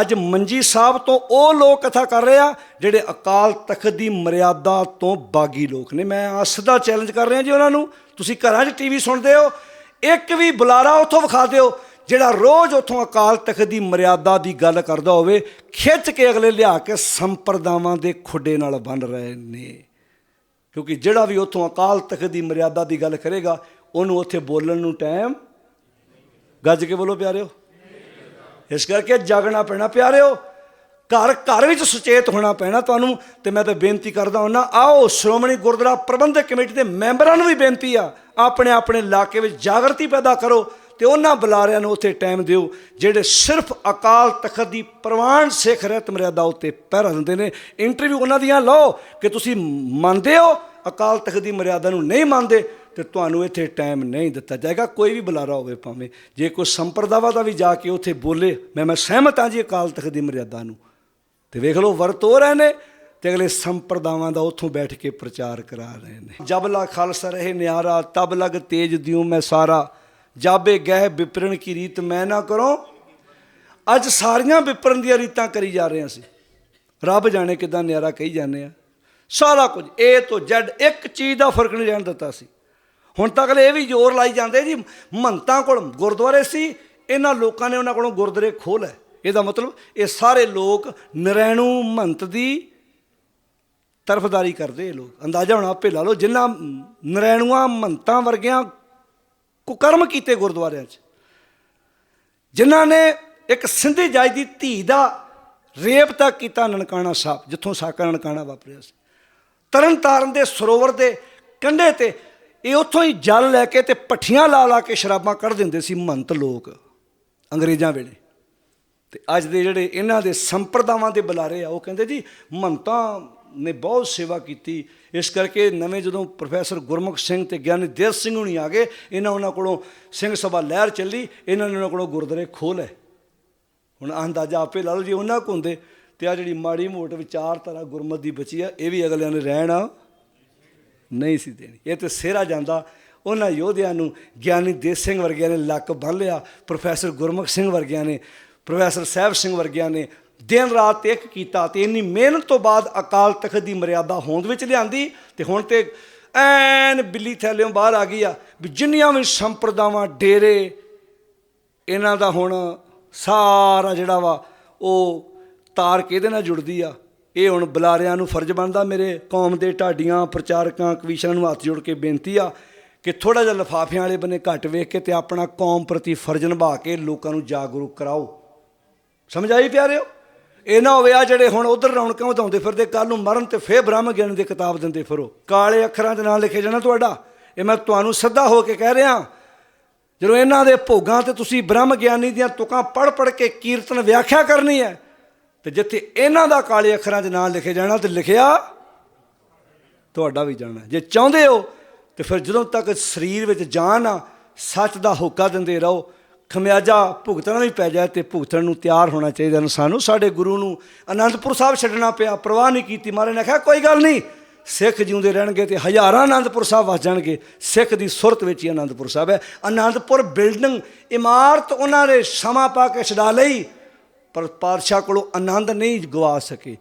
ਅੱਜ ਮੰਜੀ ਸਾਹਿਬ ਤੋਂ ਉਹ ਲੋਕ ਕਥਾ ਕਰ ਰਹੇ ਆ, ਜਿਹੜੇ ਅਕਾਲ ਤਖਤ ਦੀ ਮਰਿਆਦਾ ਤੋਂ ਬਾਗੀ ਲੋਕ ਨੇ। ਮੈਂ ਅਸ ਦਾ ਚੈਲੰਜ ਕਰ ਰਿਹਾ ਜੀ ਉਹਨਾਂ ਨੂੰ। ਤੁਸੀਂ ਘਰਾਂ 'ਚ ਟੀਵੀ ਸੁਣਦੇ ਹੋ। ਇੱਕ ਵੀ ਬੁਲਾਰਾ ਉੱਥੋਂ ਵਿਖਾ ਦਿਓ, ਜਿਹੜਾ ਰੋਜ਼ ਉੱਥੋਂ ਅਕਾਲ ਤਖਤ ਦੀ ਮਰਿਆਦਾ ਦੀ ਗੱਲ ਕਰਦਾ ਹੋਵੇ, ਖਿੱਚ ਕੇ ਅਗਲੇ ਲਿਆ ਕੇ ਸੰਪਰਦਾਵਾਂ ਦੇ ਖੁੱਡੇ ਨਾਲ ਬੰਨ ਰਹੇ ਨੇ। ਕਿਉਂਕਿ ਜਿਹੜਾ ਵੀ ਉੱਥੋਂ ਅਕਾਲ ਤਖਤ ਦੀ ਮਰਿਆਦਾ ਦੀ ਗੱਲ ਕਰੇਗਾ, ਉਹਨੂੰ ਉੱਥੇ ਬੋਲਣ ਨੂੰ ਟਾਈਮ ਗੱਜ ਕੇ ਬੋਲੋ ਪਿਆਰਿਓ। ਇਸ ਕਰਕੇ ਜਾਗਣਾ ਪੈਣਾ, ਪਿਆਰਿਓ। ਘਰ ਘਰ ਵਿੱਚ ਸੁਚੇਤ ਹੋਣਾ ਪੈਣਾ ਤੁਹਾਨੂੰ, ਤੇ ਮੈਂ ਤਾਂ ਬੇਨਤੀ ਕਰਦਾ ਹਾਂ ਨਾ ਆਓ, ਸ਼੍ਰੋਮਣੀ ਗੁਰਦੁਆਰਾ ਪ੍ਰਬੰਧਕ ਕਮੇਟੀ ਦੇ ਮੈਂਬਰਾਂ ਨੂੰ ਵੀ ਬੇਨਤੀ ਆ, ਆਪਣੇ ਆਪਣੇ ਇਲਾਕੇ ਵਿੱਚ ਜਾਗਰਤੀ ਪੈਦਾ ਕਰੋ, ਤੇ ਉਹਨਾਂ ਬੁਲਾਰਿਆਂ ਨੂੰ ਉੱਥੇ ਟਾਈਮ ਦਿਓ, ਜਿਹੜੇ ਸਿਰਫ ਅਕਾਲ ਤਖਤ ਦੀ ਪ੍ਰਵਾਨ ਸਿੱਖ ਰਹਿਤ ਮਰਿਆਦਾ ਉੱਤੇ ਪਹਿਰਾ ਦਿੰਦੇ ਨੇ। ਇੰਟਰਵਿਊ ਉਹਨਾਂ ਦੀਆਂ ਲਓ, ਕਿ ਤੁਸੀਂ ਮੰਨਦੇ ਹੋ, ਅਕਾਲ ਤਖਤ ਦੀ ਮਰਿਆਦਾ ਨੂੰ ਨਹੀਂ ਮੰਨਦੇ ਤੇ ਤੁਹਾਨੂੰ ਇੱਥੇ ਟਾਈਮ ਨਹੀਂ ਦਿੱਤਾ ਜਾਏਗਾ। ਕੋਈ ਵੀ ਬੁਲਾਰਾ ਹੋਵੇ ਭਾਵੇਂ, ਜੇ ਕੋਈ ਸੰਪਰਦਾਵਾ ਦਾ ਵੀ ਜਾ ਕੇ ਉੱਥੇ ਬੋਲੇ, ਮੈਂ ਮੈਂ ਸਹਿਮਤ ਹਾਂ ਜੀ ਅਕਾਲ ਤਖਤ ਦੀ ਮਰਿਆਦਾ ਨੂੰ। ਤੇ ਵੇਖ ਲਓ, ਵਰਤ ਹੋ ਰਹੇ ਨੇ ਤੇ ਅਗਲੇ ਸੰਪਰਦਾਵਾਂ ਦਾ ਉੱਥੋਂ ਬੈਠ ਕੇ ਪ੍ਰਚਾਰ ਕਰਾ ਰਹੇ ਨੇ। ਜਬ ਲਾ ਖਾਲਸਾ ਰਹੇ ਨਿਆਰਾ, ਤਬ ਲਗ ਤੇਜ ਦਿਉ ਮੈਂ ਸਾਰਾ। ਜਾਬੇ ਗਹਿ ਵਿਪਰਨ ਕੀ ਰੀਤ ਮੈਂ ਨਾ ਕਰੋ। ਅੱਜ ਸਾਰੀਆਂ ਵਿਪਰਨ ਦੀਆਂ ਰੀਤਾਂ ਕਰੀ ਜਾ ਰਹੇ ਹਾਂ ਅਸੀਂ। ਰੱਬ ਜਾਣੇ ਕਿਦਾਂ ਨਿਆਰਾ ਕਹੀ ਜਾਂਦੇ ਆ। ਸਾਰਾ ਕੁਝ ਏ ਤੋਂ ਜ਼ੈਡ ਇੱਕ ਚੀਜ਼ ਦਾ ਫ਼ਰਕ ਨਹੀਂ ਰਹਿਣ ਦਿੱਤਾ ਸੀ। ਹੁਣ ਤੱਕ ਇਹ ਵੀ ਜ਼ੋਰ ਲਾਈ ਜਾਂਦੇ ਜੀ ਮੰਤਾਂ ਕੋਲ ਗੁਰਦੁਆਰੇ ਸੀ, ਇਹਨਾਂ ਲੋਕਾਂ ਨੇ ਉਹਨਾਂ ਕੋਲੋਂ ਗੁਰਦੁਆਰੇ ਖੋਲ ਹੈ ਇਹਦਾ ਮਤਲਬ ਇਹ ਸਾਰੇ ਲੋਕ ਨਰੈਣੂ ਮੰਤ ਦੀ ਤਰਫਦਾਰੀ ਕਰਦੇ ਇਹ ਲੋਕ। ਅੰਦਾਜ਼ਾ ਹੁਣ ਆਪੇ ਲਾ ਲਓ ਜਿਨ੍ਹਾਂ ਨਰੈਣੂਆਂ ਮੰਤਾਂ ਵਰਗਿਆਂ ਕੁਕਰਮ ਕੀਤੇ ਗੁਰਦੁਆਰਿਆਂ 'ਚ, ਜਿਨ੍ਹਾਂ ਨੇ ਇੱਕ ਸਿੰਧੀ ਜਾਈ ਦੀ ਧੀ ਦਾ ਰੇਪ ਤੱਕ ਕੀਤਾ ਨਨਕਾਣਾ ਸਾਹਿਬ, ਜਿੱਥੋਂ ਸਾਕਾ ਨਨਕਾਣਾ ਵਾਪਰਿਆ ਸੀ। ਤਰਨਤਾਰਨ ਦੇ ਸਰੋਵਰ ਦੇ ਕੰਢੇ ਤੇ ਇਹ ਉੱਥੋਂ ਹੀ ਜਲ ਲੈ ਕੇ ਤੇ ਪੱਠੀਆਂ ਲਾ ਲਾ ਕੇ ਸ਼ਰਾਬਾਂ ਕੱਢ ਦਿੰਦੇ ਸੀ ਮੰਤ ਲੋਕ ਅੰਗਰੇਜ਼ਾਂ ਵੇਲੇ। ਤੇ ਅੱਜ ਦੇ ਜਿਹੜੇ ਇਹਨਾਂ ਦੇ ਸੰਪਰਦਾਵਾਂ ਦੇ ਬੁਲਾਰੇ ਆ, ਉਹ ਕਹਿੰਦੇ ਜੀ ਮੰਤਾਂ ਨੇ ਬਹੁਤ ਸੇਵਾ ਕੀਤੀ। ਇਸ ਕਰਕੇ ਨਵੇਂ ਜਦੋਂ ਪ੍ਰੋਫੈਸਰ ਗੁਰਮੁਖ ਸਿੰਘ ਤੇ ਗਿਆਨੀ ਦੇਵ ਸਿੰਘ ਹੁਣੀ ਆ ਗਏ, ਇਹਨਾਂ ਉਹਨਾਂ ਕੋਲੋਂ ਸਿੰਘ ਸਭਾ ਲਹਿਰ ਚੱਲੀ, ਇਹਨਾਂ ਨੇ ਉਹਨਾਂ ਕੋਲੋਂ ਗੁਰਦੁਆਰੇ ਖੋਲ੍ਹ। ਹੈ ਹੁਣ ਅੰਦਾਜ਼ਾ ਆਪੇ ਲਾ ਲਓ ਜੀ, ਉਹਨਾਂ ਕੋ ਹੁੰਦੇ। ਤੇ ਆ ਜਿਹੜੀ ਮਾੜੀ ਮੋਟ ਵਿਚਾਰਧਾਰਾ ਗੁਰਮਤ ਦੀ ਬਚੀ ਆ, ਇਹ ਵੀ ਅਗਲਿਆਂ ਨੇ ਰਹਿਣ ਨਹੀਂ ਸੀ ਦੇਣੀ। ਇਹ ਤੇ ਸਿਹਰਾ ਜਾਂਦਾ। ਉਹਨਾਂ ਯੋਧਿਆਂ ਨੂੰ ਗਿਆਨੀ ਦੇਸ ਸਿੰਘ ਵਰਗਿਆਂ ਨੇ ਲੱਕ ਬੰਨ ਲਿਆ। ਪ੍ਰੋਫੈਸਰ ਗੁਰਮੁਖ ਸਿੰਘ ਵਰਗਿਆਂ ਨੇ, ਪ੍ਰੋਫੈਸਰ ਸਾਹਿਬ ਸਿੰਘ ਵਰਗਿਆਂ ਨੇ ਦਿਨ ਰਾਤ ਇੱਕ ਕੀਤਾ ਤੇ ਇੰਨੀ ਮਿਹਨਤ ਤੋਂ ਬਾਅਦ ਅਕਾਲ ਤਖਤ ਦੀ ਮਰਿਆਦਾ ਹੋਂਦ ਵਿੱਚ ਲਿਆਂਦੀ ਤੇ ਹੁਣ ਤੇ ਐਨ ਬਿੱਲੀ ਥੈਲਿਓਂ ਬਾਹਰ ਆ ਗਈ ਆ ਵੀ ਜਿੰਨੀਆਂ ਵੀ ਸੰਪਰਦਾਵਾਂ, ਡੇਰੇ, ਇਹਨਾਂ ਦਾ ਹੁਣ ਸਾਰਾ ਜਿਹੜਾ ਵਾ ਉਹ ਤਾਰ ਕਿਹਦੇ ਨਾਲ ਜੁੜਦੀ ਆ? ਇਹ ਹੁਣ ਬੁਲਾਰਿਆਂ ਨੂੰ ਫਰਜ਼ ਬਣਦਾ ਮੇਰੇ ਕੌਮ ਦੇ ਢਾਡੀਆਂ, ਪ੍ਰਚਾਰਕਾਂ ਕਵੀਸ਼ਰਾਂ ਨੂੰ ਹੱਥ ਜੋੜ ਕੇ ਬੇਨਤੀ ਆ ਕਿ ਥੋੜਾ ਜਿਹਾ ਲਫਾਫਿਆਂ ਵਾਲੇ ਬੰਨੇ ਘੱਟ ਵੇਖ ਕੇ ਤੇ ਆਪਣਾ ਕੌਮ ਪ੍ਰਤੀ ਫਰਜ਼ ਨਿਭਾ ਕੇ ਲੋਕਾਂ ਨੂੰ ਜਾਗਰੂਕ ਕਰਾਓ। ਸਮਝ ਆਈ ਪਿਆਰਿਓ? ਇਹ ਨਾ ਹੋਵੇ ਆ ਜਿਹੜੇ ਹੁਣ ਉਧਰ ਰੌਣਕਾਂ ਵਧਾਉਂਦੇ ਫਿਰਦੇ ਕੱਲ ਨੂੰ ਮਰਨ ਤੇ ਫੇਰ ਬ੍ਰਹਮ ਗਿਆਨ ਦੀ ਕਿਤਾਬ ਦਿੰਦੇ ਫਿਰੋ। ਕਾਲੇ ਅੱਖਰਾਂ ਦੇ ਨਾਲ ਲਿਖੇ ਜਾਣਾ ਤੁਹਾਡਾ। ਇਹ ਮੈਂ ਤੁਹਾਨੂੰ ਸਿੱਧਾ ਹੋ ਕੇ ਕਹਿ ਰਿਹਾ। ਜਦੋਂ ਇਹਨਾਂ ਦੇ ਭੋਗਾਂ ਤੇ ਤੁਸੀਂ ਬ੍ਰਹਮ ਗਿਆਨੀ ਦੀਆਂ ਤੁਕਾਂ ਪੜ ਪੜ ਕੇ ਕੀਰਤਨ ਵਿਆਖਿਆ ਕਰਨੀ ਹੈ ਤੇ ਜਿੱਥੇ ਇਹਨਾਂ ਦਾ ਕਾਲੇ ਅੱਖਰਾਂ 'ਚ ਨਾਂ ਲਿਖੇ ਜਾਣਾ ਤੇ ਲਿਖਿਆ ਤੁਹਾਡਾ ਵੀ ਜਾਣਾ। ਜੇ ਚਾਹੁੰਦੇ ਹੋ ਤੇ ਫਿਰ ਜਦੋਂ ਤੱਕ ਸਰੀਰ ਵਿੱਚ ਜਾਨ ਆ, ਸੱਚ ਦਾ ਹੋਕਾ ਦਿੰਦੇ ਰਹੋ। ਖਮਿਆਜਾ ਭੁਗਤਣਾ ਵੀ ਪੈ ਜਾਏ ਤੇ ਭੁਗਤਣ ਨੂੰ ਤਿਆਰ ਹੋਣਾ ਚਾਹੀਦਾ ਸਾਨੂੰ ਸਾਡੇ ਗੁਰੂ ਨੂੰ ਅਨੰਦਪੁਰ ਸਾਹਿਬ ਛੱਡਣਾ ਪਿਆ, ਪ੍ਰਵਾਹ ਨਹੀਂ ਕੀਤੀ। ਮਹਾਰਾਜ ਨੇ ਕਿਹਾ, ਕੋਈ ਗੱਲ ਨਹੀਂ, ਸਿੱਖ ਜਿਉਂਦੇ ਰਹਿਣਗੇ ਤੇ ਹਜ਼ਾਰਾਂ ਅਨੰਦਪੁਰ ਸਾਹਿਬ ਵਸ ਜਾਣਗੇ। ਸਿੱਖ ਦੀ ਸੁਰਤ ਵਿੱਚ ਹੀ ਅਨੰਦਪੁਰ ਸਾਹਿਬ ਹੈ। ਅਨੰਦਪੁਰ ਬਿਲਡਿੰਗ ਇਮਾਰਤ ਉਹਨਾਂ ਨੇ ਸਮਾਂ ਪਾ ਕੇ ਛਡਾ ਲਈ। ਪਰ ਪਾਤਸ਼ਾਹ ਕੋਲੋਂ ਆਨੰਦ ਨਹੀਂ ਗਵਾ ਸਕੇ।